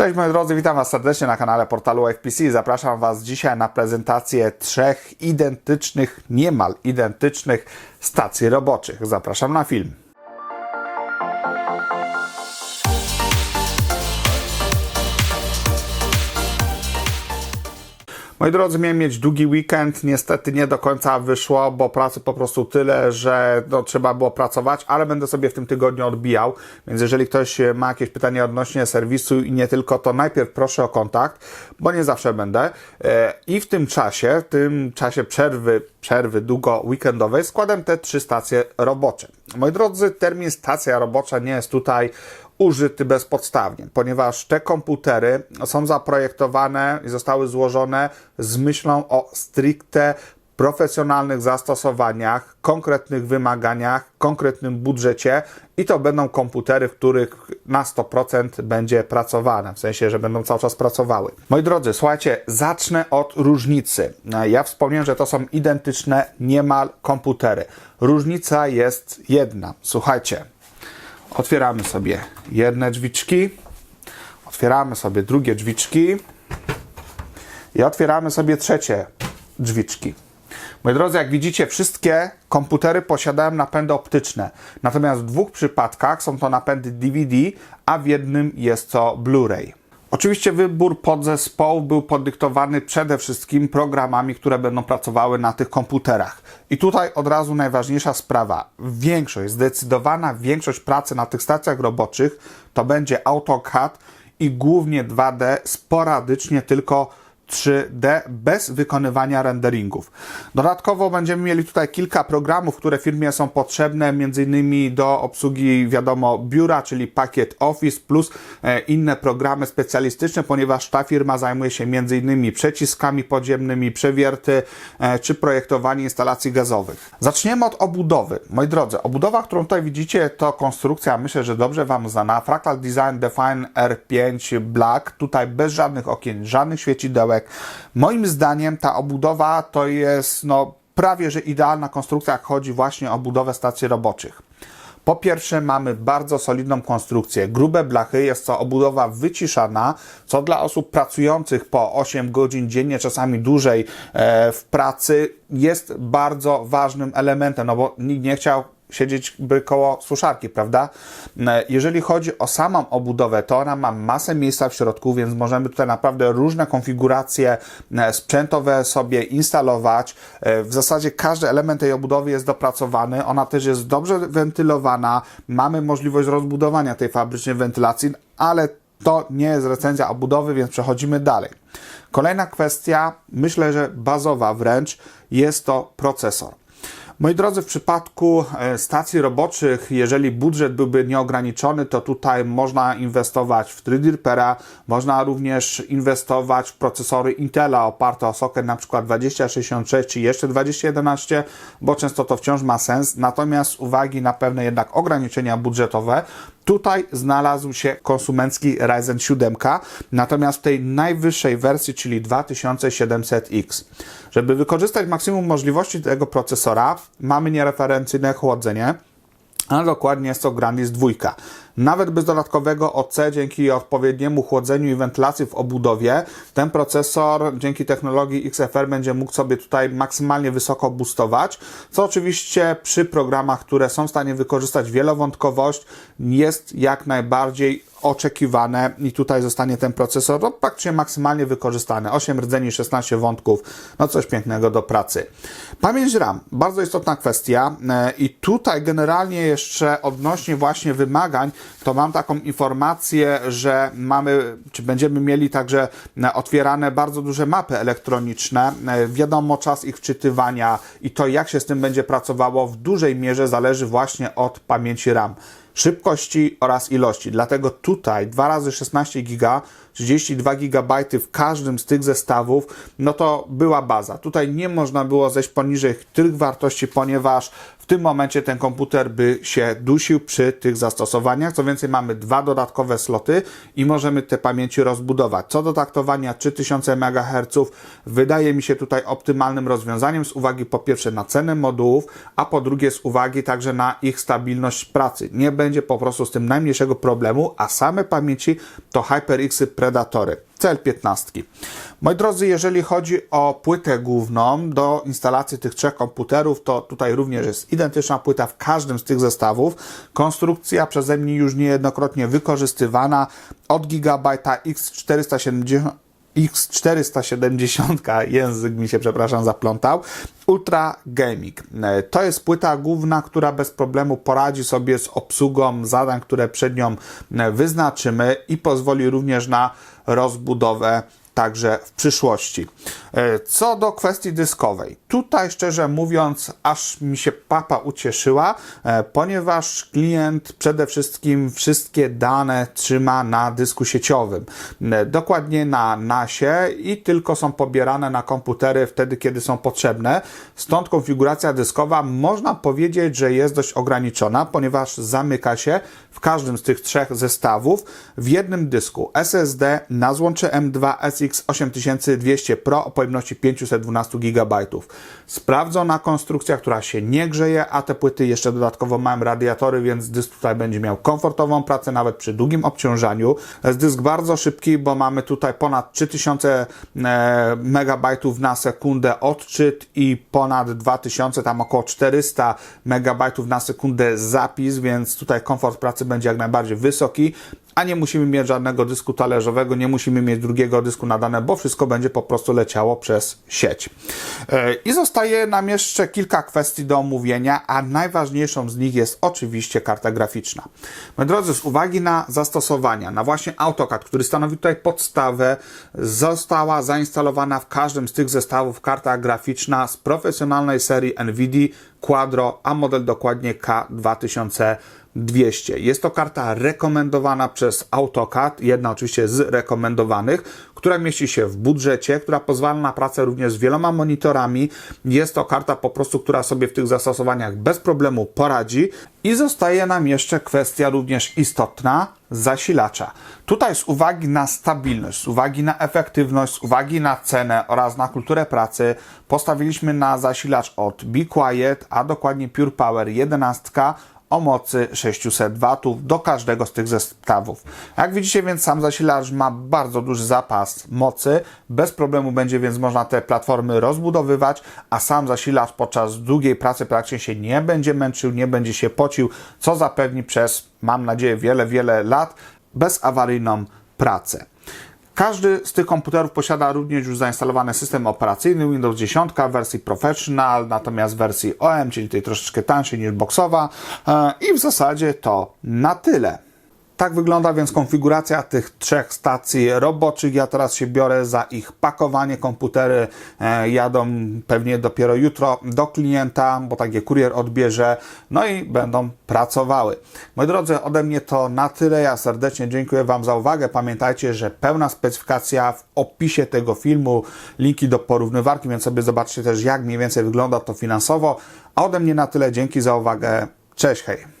Cześć moi drodzy, witam Was serdecznie na kanale portalu FPC. Zapraszam Was dzisiaj na prezentację trzech identycznych, niemal identycznych stacji roboczych. Zapraszam na film. Moi drodzy, miałem mieć długi weekend, niestety nie do końca wyszło, bo pracy po prostu tyle, że no, trzeba było pracować, ale będę sobie w tym tygodniu odbijał, więc jeżeli ktoś ma jakieś pytania odnośnie serwisu i nie tylko, to najpierw proszę o kontakt, bo nie zawsze będę. E, I w tym czasie, w tym czasie przerwy, przerwy długo weekendowej składam te trzy stacje robocze. Moi drodzy, termin stacja robocza nie jest tutaj użyty bezpodstawnie, ponieważ te komputery są zaprojektowane i zostały złożone z myślą o stricte profesjonalnych zastosowaniach, konkretnych wymaganiach, konkretnym budżecie i to będą komputery, w których na 100% będzie pracowane, w sensie, że będą cały czas pracowały. Moi drodzy, słuchajcie, zacznę od różnicy. Ja wspomniałem, że to są identyczne niemal komputery. Różnica jest jedna. Słuchajcie, Otwieramy sobie jedne drzwiczki, otwieramy sobie drugie drzwiczki i otwieramy sobie trzecie drzwiczki. Moi drodzy, jak widzicie, wszystkie komputery posiadają napędy optyczne. Natomiast w dwóch przypadkach są to napędy DVD, a w jednym jest to Blu-ray. Oczywiście wybór podzespołu był podyktowany przede wszystkim programami, które będą pracowały na tych komputerach. I tutaj od razu najważniejsza sprawa. Większość, zdecydowana większość pracy na tych stacjach roboczych to będzie AutoCAD i głównie 2D, sporadycznie tylko 3D bez wykonywania renderingów. Dodatkowo będziemy mieli tutaj kilka programów, które firmie są potrzebne, m.in. do obsługi, wiadomo, biura, czyli pakiet Office plus e, inne programy specjalistyczne, ponieważ ta firma zajmuje się m.in. przeciskami podziemnymi, przewierty e, czy projektowanie instalacji gazowych. Zaczniemy od obudowy. Moi drodzy, obudowa, którą tutaj widzicie, to konstrukcja, myślę, że dobrze Wam znana. Fractal Design Define R5 Black. Tutaj bez żadnych okien, żadnych świecidełek. Moim zdaniem ta obudowa to jest no, prawie że idealna konstrukcja, jak chodzi właśnie o budowę stacji roboczych. Po pierwsze, mamy bardzo solidną konstrukcję, grube blachy, jest to obudowa wyciszana, co dla osób pracujących po 8 godzin dziennie, czasami dłużej e, w pracy, jest bardzo ważnym elementem, no bo nikt nie chciał siedzieć by koło suszarki, prawda? E, Jeżeli chodzi o samą obudowę, to ona ma masę miejsca w środku, więc możemy tutaj naprawdę różne konfiguracje e, sprzętowe sobie instalować. E, W zasadzie każdy element tej obudowy jest dopracowany. Ona też jest dobrze wentylowana. Mamy możliwość rozbudowania tej fabrycznej wentylacji, ale to nie jest recenzja obudowy, więc przechodzimy dalej. Kolejna kwestia, myślę, że bazowa wręcz, jest to procesor. Moi drodzy, w przypadku e, stacji roboczych, jeżeli budżet byłby nieograniczony, to tutaj można inwestować w 3D Reapera, można również inwestować w procesory Intela oparte o na przykład 2066 czy jeszcze 2011, bo często to wciąż ma sens. Natomiast z uwagi na pewne jednak ograniczenia budżetowe, Tutaj znalazł się konsumencki Ryzen 7, natomiast w tej najwyższej wersji, czyli 2700X. Żeby wykorzystać maksimum możliwości tego procesora, mamy niereferencyjne chłodzenie, a dokładnie jest to Grandis 2. Nawet bez dodatkowego OC, dzięki odpowiedniemu chłodzeniu i wentylacji w obudowie, ten procesor dzięki technologii XFR będzie mógł sobie tutaj maksymalnie wysoko boostować, co oczywiście przy programach, które są w stanie wykorzystać wielowątkowość, jest jak najbardziej oczekiwane i tutaj zostanie ten procesor no, praktycznie maksymalnie wykorzystany. 8 rdzeni, 16 wątków, no coś pięknego do pracy. Pamięć RAM, bardzo istotna kwestia e, i tutaj generalnie jeszcze odnośnie właśnie wymagań, to mam taką informację, że mamy, czy będziemy mieli także e, otwierane bardzo duże mapy elektroniczne. E, Wiadomo, czas ich wczytywania i to jak się z tym będzie pracowało w dużej mierze zależy właśnie od pamięci RAM szybkości oraz ilości. Dlatego tutaj 2 razy 16 giga, 32 GB w każdym z tych zestawów, no to była baza. Tutaj nie można było zejść poniżej tych wartości, ponieważ w tym momencie ten komputer by się dusił przy tych zastosowaniach. Co więcej, mamy dwa dodatkowe sloty i możemy te pamięci rozbudować. Co do taktowania 3000 MHz wydaje mi się tutaj optymalnym rozwiązaniem z uwagi po pierwsze na cenę modułów, a po drugie z uwagi także na ich stabilność pracy. Nie będzie będzie po prostu z tym najmniejszego problemu, a same pamięci to HyperX Predatory. CL15. Moi drodzy, jeżeli chodzi o płytę główną do instalacji tych trzech komputerów, to tutaj również jest identyczna płyta w każdym z tych zestawów. Konstrukcja przeze mnie już niejednokrotnie wykorzystywana od Gigabyte'a X470 X470, język mi się, przepraszam, zaplątał. Ultra Gaming. E, To jest płyta główna, która bez problemu poradzi sobie z obsługą zadań, które przed nią e, wyznaczymy i pozwoli również na rozbudowę także w przyszłości. E, Co do kwestii dyskowej, tutaj szczerze mówiąc, aż mi się papa ucieszyła, e, ponieważ klient przede wszystkim wszystkie dane trzyma na dysku sieciowym, e, dokładnie na NASie i tylko są pobierane na komputery wtedy, kiedy są potrzebne. Stąd konfiguracja dyskowa można powiedzieć, że jest dość ograniczona, ponieważ zamyka się w każdym z tych trzech zestawów w jednym dysku SSD na złącze M2 SX 8200 Pro o pojemności 512 GB. Sprawdzona konstrukcja, która się nie grzeje, a te płyty jeszcze dodatkowo mają radiatory, więc dysk tutaj będzie miał komfortową pracę nawet przy długim obciążaniu. Jest dysk bardzo szybki, bo mamy tutaj ponad 3000 e, megabajtów na sekundę odczyt i ponad 2000, tam około 400 megabajtów na sekundę zapis, więc tutaj komfort pracy będzie jak najbardziej wysoki a nie musimy mieć żadnego dysku talerzowego, nie musimy mieć drugiego dysku nadane, bo wszystko będzie po prostu leciało przez sieć. E, I zostaje nam jeszcze kilka kwestii do omówienia, a najważniejszą z nich jest oczywiście karta graficzna. Moi drodzy, z uwagi na zastosowania, na właśnie AutoCAD, który stanowi tutaj podstawę, została zainstalowana w każdym z tych zestawów karta graficzna z profesjonalnej serii NVIDIA Quadro, a model dokładnie K2000 200. Jest to karta rekomendowana przez AutoCAD, jedna oczywiście z rekomendowanych, która mieści się w budżecie, która pozwala na pracę również z wieloma monitorami. Jest to karta po prostu, która sobie w tych zastosowaniach bez problemu poradzi. I zostaje nam jeszcze kwestia również istotna zasilacza. Tutaj z uwagi na stabilność, z uwagi na efektywność, z uwagi na cenę oraz na kulturę pracy postawiliśmy na zasilacz od Be Quiet, a dokładnie Pure Power 11 o mocy 600 W do każdego z tych zestawów. Jak widzicie, więc sam zasilacz ma bardzo duży zapas mocy. Bez problemu będzie więc można te platformy rozbudowywać, a sam zasilacz podczas długiej pracy praktycznie się nie będzie męczył, nie będzie się pocił, co zapewni przez, mam nadzieję, wiele, wiele lat bezawaryjną pracę. Każdy z tych komputerów posiada również już zainstalowany system operacyjny Windows 10 w wersji Professional, natomiast w wersji OM, czyli tej troszeczkę tańszej niż boxowa. E, I w zasadzie to na tyle. Tak wygląda więc konfiguracja tych trzech stacji roboczych. Ja teraz się biorę za ich pakowanie. Komputery e, jadą pewnie dopiero jutro do klienta, bo takie kurier odbierze, no i będą pracowały. Moi drodzy, ode mnie to na tyle. Ja serdecznie dziękuję Wam za uwagę. Pamiętajcie, że pełna specyfikacja w opisie tego filmu, linki do porównywarki, więc sobie zobaczcie też, jak mniej więcej wygląda to finansowo. A ode mnie na tyle. Dzięki za uwagę. Cześć, hej.